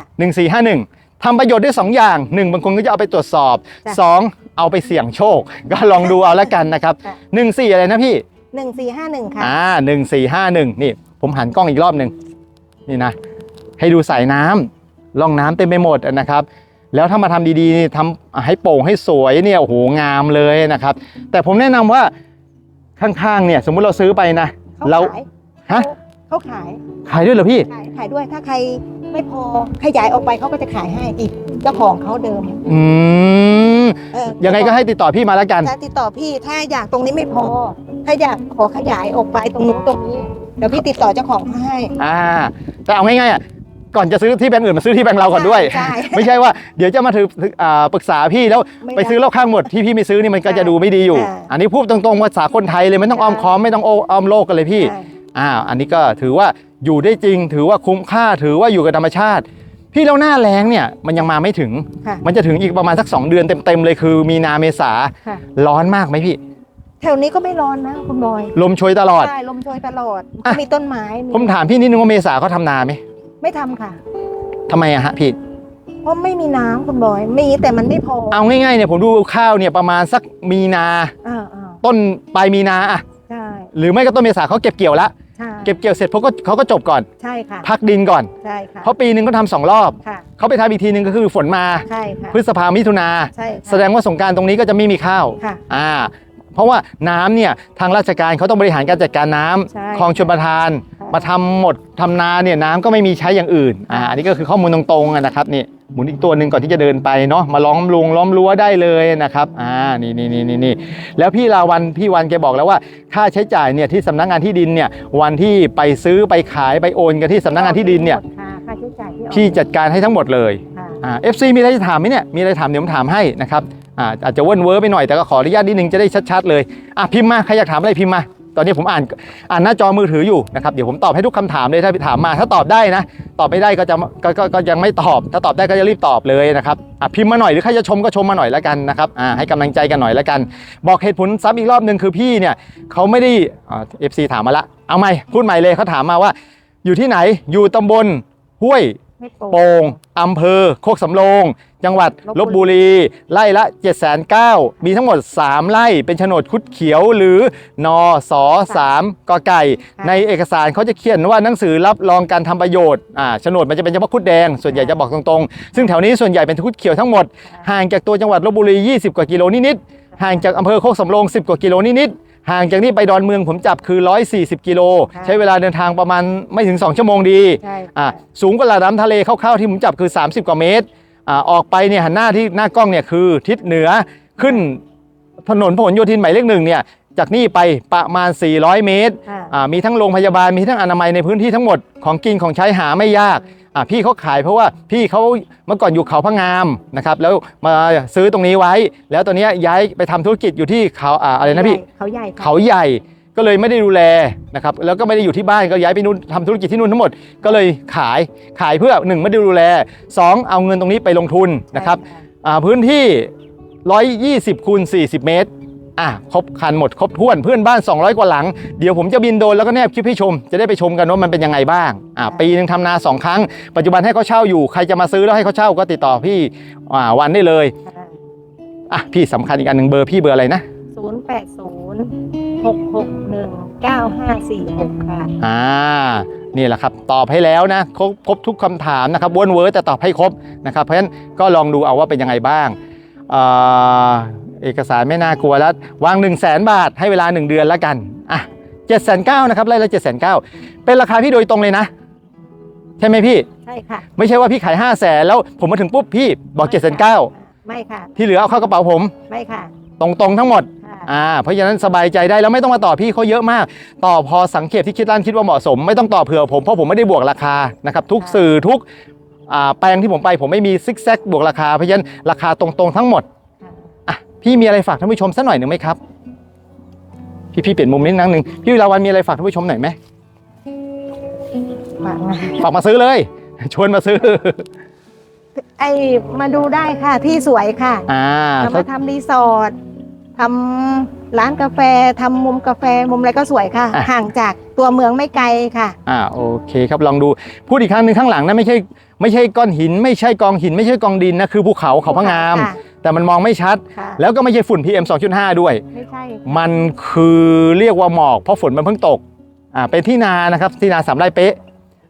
1451ทำประโยชน์ได้สองอย่างหนึ่งบางคนก็จะเอาไปตรวจสอบจ้ะสองเอาไปเสี่ยงโชค ก็ลองดูเอาแล้วกันนะครับจ้ะ14อะไรนะพี่ หนึ่งสี่ห้าหนึ่งค่ะ อ่าหนึ่งสี่ห้าหนึ่งนี่ ผมหันกล้องอีกรอบหนึ่ง นี่นะให้ดูสายน้ำร่องน้ำเต็มไปหมดนะครับ แล้วถ้ามาทำดีๆนี่ทำให้โป่งให้สวยเนี่ยโอ้โหงามเลยนะครับ แต่ผมแนะนำว่าข้างๆเนี่ยสมมุติเราซื้อไปนะเขาเราขายฮะเขาขายขายด้วยเหรอพี่ขายขายด้วยถ้าใครไม่พอขยายออกไปเขาก็จะขายให้อีกเจ้าของเขาเดิม อืมเออยังไงก็ให้ติดต่อพี่มาแล้วกันถ้าติดต่อพี่ถ้าอยากตรงนี้ไม่พอ ถ้าอยากขอขยายออกไปตรงนู้นตรงนี้เดี๋ยวพี่ติดต่อเจ้าของเขาให้ อ่า แต่เอาง่ายๆอะก่อนจะซื้อที่แบงก์อื่นมาซื้อที่แบงก์เราก่อนด้วย ใช่ไม่ใช่ว่าเดี๋ยวจะมาถืออ่าปรึกษาพี่แล้วม่ไปซื้อด้รอบข้างหมดที่พี่ไม่ซื้อนี่มันก็จะดูไม่ดีอยู่ อ่าอันนี้พูดตรงๆภาษาคนไทยเลยไม่ต้องอ้อมค้อมไม่ต้องอ้อมโลกกันเลยพี่ ใช่อ้าวอันนี้ก็ถือว่าอยู่ได้จริง ถือว่าคุ้มค่าถือว่าอยู่กับธรรมชาติ พี่แล้วหน้าแรงเนี่ยมันยังมาไม่ถึง ค่ะ มันจะถึงอีกประมาณสัก 2 เดือนเต็มๆเลยคือมีนาเมษาค่ะ ร้อนมากไหมพี่ แถวนี้ก็ไม่ร้อนนะคุณบอยลมโชยตลอด ใช่ลมโชยตลอดอะมีต้นไม้มีผมถามพี่นิดนึงว่าเมษาเขาทำนาไหมไม่ทำค่ะ ทำไมอะฮะพี่ เพราะไม่มีน้ำคุณบอย มีแต่มันไม่พอเอาง่ายๆเนี่ยผมดูข้าวเนี่ยประมาณสักมีนา อ่าอ่าต้นปลายมีนาอะใช่หรือไม่ก็ต้นเมษาเขาเก็บเกี่ยวแล้วใช่เก็บเกี่ยวเสร็จเขาก็เขาก็จบก่อน ใช่ค่ะพักดินก่อน ใช่ค่ะเพราะปีหนึ่งก็ทำสองรอบ ค่ะ เขาไปทำอีกทีหนึ่งก็คือฝนมา ใช่ค่ะพฤษภามิถุนา ใช่ค่ะแสดงว่าสงกรารตรงนี้ก็จะไม่มีข้าว ค่ะ อ่า เพราะว่าน้ำเนี่ยทางราชการเขาต้องบริหารการจัดการน้ำใช่คลองชลประทานใช่มาทำหมดทำนาเนี่ยน้ำก็ไม่มีใช้อย่างอื่นอ่าอันนี้ก็คือข้อมูลตรงๆอะนะครับนี่หมุนอีกตัวหนึ่งก่อนที่จะเดินไปเนาะมาล้อมลุงล้อมรั้วได้เลยนะครับอ่านี่นี่นี่นี่นี่แล้วพี่ลาวันพี่วันแกบอกแล้วว่า ค่าใช้จ่ายเนี่ยที่สำนักงานที่ดินเนี่ยวันที่ไปซื้อไปขายไปโอนกันที่สำนักงานที่ดินเนี่ยค่ะค่าใช้จ่ายที่ออกพี่จัดการให้ทั้งหมดเลย ค่ะ อ่า FC มีอะไรจะถามไหมเนี่ย มีอะไรถามเดี๋ยวผมถามให้นะครับ อ่าอาจจะเวิร์นเวอร์ไปหน่อยแต่ก็ขออนุญาตนิดนึงจะได้ชัดๆเลยอะพิมพ์มาใครอยากถามอะไรพิมพ์มาตอนนี้ผมอ่านอ่านหน้าจอมือถืออยู่นะครับเดี๋ยวผมตอบให้ทุกคำถามเลยถ้าถามมา ถ้าตอบได้นะ ตอบไม่ได้ก็จะก็ก็ก็ยังไม่ตอบ ถ้าตอบได้ก็จะรีบตอบเลยนะครับอะพิมพ์มาหน่อยหรือใครจะชมก็ชมมาหน่อยแล้วกันนะครับอ่าให้กำลังใจกันหน่อยแล้วกัน บอกเหตุผลซ้ำอีกรอบหนึ่งคือพี่เนี่ยเขาไม่ได้อ่า FC ถามมาละเอาใหม่พูดใหม่เลยเขาถามมาว่า อยู่ที่ไหนอยู่ตำบลห้วย โปร่งโป่งอำเภอโคกสำโรง จังหวัดลลบบบุบุรีรี ไร่ละ 7 9 0 0มีทั้งหมด 3 ไร่ เป็นโฉนดคุดเขียวหรือนอสอ3กอไก่ ในเอกสารเขาจะเขียนว่าหนังสือรับรองการทำประโยชน์อ่าโฉนดมันจะเป็นเฉพาะคุดแดง ส่วนใหญ่จะบอกตรงๆ ซึ่งแถวนี้ส่วนใหญ่เป็นคุดเขียวทั้งหมด ห่างจากตัวจังหวัดลบบุรี 20 กว่ากิโลนิดๆห่างจากอำเภอโคกสำโรง 10 กว่ากิโลนิดๆ ห่างจากนี่ไปดอนเมืองผมจับคือ 140 กิโลค่ะใช้เวลาเดินทางประมาณไม่ถึง 2 ชั่วโมงดีใช่อะสูงกว่าระดับน้ำทะเลคร่าวๆที่ผมจับคือ 30 กว่าเมตรอ่าออกไปเนี่ยหันหน้าที่หน้ากล้องเนี่ยคือทิศเหนือขึ้นถนนพหลโยธินหมายเลขหนึ่งเนี่ยจากนี่ไปประมาณ 400 เมตรค่ะอ่ามีทั้งโรงพยาบาลมีทั้งอนามัยในพื้นที่ทั้งหมดของกินของใช้หาไม่ยาก อะพี่เขาขายเพราะว่าพี่เขาเมื่อก่อนอยู่เขาพะงามนะครับแล้วมาซื้อตรงนี้ไว้ แล้วตอนเนี้ยย้ายไปทำธุรกิจอยู่ที่เขาอ่าอะไรนะพี่เขาใหญ่ค่ะเขาใหญ่ก็เลยไม่ได้ดูแลนะครับแล้วก็ไม่ได้อยู่ที่บ้านก็ย้ายไปนู่นทำธุรกิจที่นู่นทั้งหมดก็เลยขายขายเพื่อหนึ่งไม่ได้ดูแลสองเอาเงินตรงนี้ไปลงทุนนะครับใช่อ่าพื้นที่ 120คูณ40 เมตร อะครบคันหมดครบถ้วนเพื่อนบ้าน 200 กว่าหลัง เดี๋ยวผมจะบินโดรนแล้วก็แนบคลิปให้ชม จะได้ไปชมกันว่ามันเป็นยังไงบ้างอะปีหนึ่งทำนาสองครั้ง ปัจจุบันให้เขาเช่าอยู่ใครจะมาซื้อแล้วให้เขาเช่าก็ติดต่อพี่อ่าวันได้เลยค่ะอะพี่สำคัญอีกอันหนึ่งเบอร์พี่เบอร์อะไรนะศูนย์แปดศูนย์หกหกหนึ่งเก้าห้าสี่หกค่ะ อ่านี่แหละครับตอบให้แล้วนะครบครบทุกคำถามนะครับวนเวิร์ดแต่ตอบให้ครบนะครับเพราะฉะนั้นก็ลองดูเอาว่าเป็นยังไงบ้างอ่า เอกสารไม่น่ากลัวแล้ว วาง 1 0 0 0 0แบาทให้เวลา 1 เดือนแล้วกัน อะ7 9 0 0 0นะครับไร่ละ7 9 0 0 0เป็นราคาพี่โดยตรงเลยนะ ใช่ไหมพี่ ใช่ค่ะ ไม่ใช่ว่าพี่ขาย5 0 0แสนแล้วผมมาถึงปุ๊บพี่บอก7 9 0 0ไม่ค่ะ0ที่เหลือเอาเข้ากระเป๋าผม ไม่ค่ะ ตรงๆทั้งหมดค่ะอ่าเพราะฉะนั้นสบายใจได้แล้วไม่ต้องมาต่อพี่เขาเยอะมาก ต่อพอสังเกตที่คิดร้านคิดว่าเหมาะสม ไม่ต้องต่อเผื่อผมเพราะผมไม่ได้บวกราคานะครับทุกสื่อทุกอ่าแปลงที่ผมไปผมไม่มีซิกแซกบวกราคาเพราะฉะนั้นราคาตรงๆทั้งหมดค่ะอะ พี่มีอะไรฝากท่านผู้ชมสักหน่อยหนึ่งไหมครับ พี่พี่เปลี่ยนมุมนิดนึงพี่วิลาวันมีอะไรฝากท่านผู้ชมหน่อยไหมฝากมาฝากมาซื้อเลย ชวนมาซื้อ ไอมาดูได้ค่ะที่สวยค่ะอ่าเอามาทำรีสอร์ททำร้านกาแฟทำมุมกาแฟมุมอะไรก็สวยค่ะ ห่างจากตัวเมืองไม่ไกลค่ะ อ่าโอเคครับลองดูพูดอีกครั้งหนึ่งข้างหลังนะไม่ใช่ไม่ใช่ก้อนหิน ไม่ใช่กองหิน ไม่ใช่กองดินนะคือภูเขาเขาพะงาม ค่ะ แต่มันมองไม่ชัด ค่ะแล้วก็ไม่ใช่ฝุ่น PM 2.5 ด้วย ไม่ใช่มันคือเรียกว่าหมอกเพราะฝนมันเพิ่งตกอ่าเป็นที่นานะครับที่นาสามไร่เป๊ะ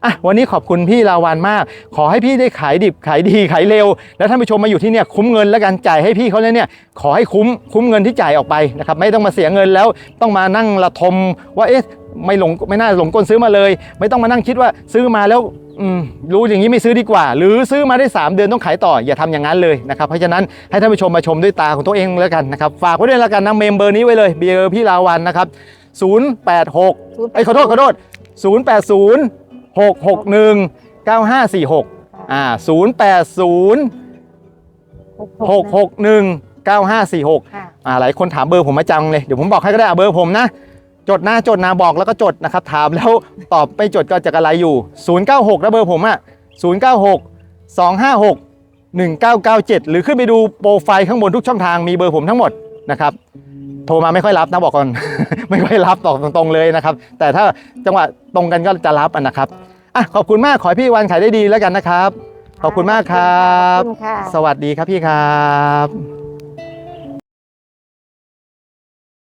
อะวันนี้ขอบคุณพี่ลาวันมาก ขอให้พี่ได้ขายดิบขายดีขายเร็ว แล้วท่านผู้ชมมาอยู่ที่เนี่ยคุ้มเงินแล้วกันจ่ายให้พี่เขาเลยเนี่ยขอให้คุ้มคุ้มเงินที่จ่ายออกไปนะครับไม่ต้องมาเสียเงินแล้วต้องมานั่งระทมว่าเอ๊ะไม่หลงไม่น่าหลงกลซื้อมาเลย ไม่ต้องมานั่งคิดว่าซื้อมาแล้วรู้อย่างนี้ไม่ซื้อดีกว่า หรือซื้อมาได้ 3 เดือนต้องขายต่ออย่าทำอย่างนั้นเลยนะครับเพราะฉะนั้นให้ท่านผู้ชมมาชมด้วยตาของตัวเองแล้วกันนะครับฝากไว้ด้วยแล้วกันนะเมมเบอร์นี้ไว้เลยเบอร์พี่ลาวันนะครับ086ไอ้ขอโทษขอโทษ080 661 9546อ่า080 661 9546ค่ะอ่าหลายคนถามเบอร์ผมมาจังเลย เดี๋ยวผมบอกให้ก็ได้อะเบอร์ผมนะ จดนะจดนะบอกแล้วก็จดนะครับ ถามแล้วตอบไม่จดก็จะกระไรอยู่ 096นะเบอร์ผมอะ096 256 1997 หรือขึ้นไปดูโปรไฟล์ข้างบนทุกช่องทางมีเบอร์ผมทั้งหมดนะครับโทรมาไม่ค่อยรับนะบอกก่อน ไม่ค่อยรับตอบตรงๆเลยนะครับ แต่ถ้าจังหวะตรงกันก็จะรับอะนะครับ อะขอบคุณมากขอให้พี่วันขายได้ดีแล้วกันนะครับ ขอบคุณมากครับ ขอบคุณค่ะ สวัสดีครับพี่ครับ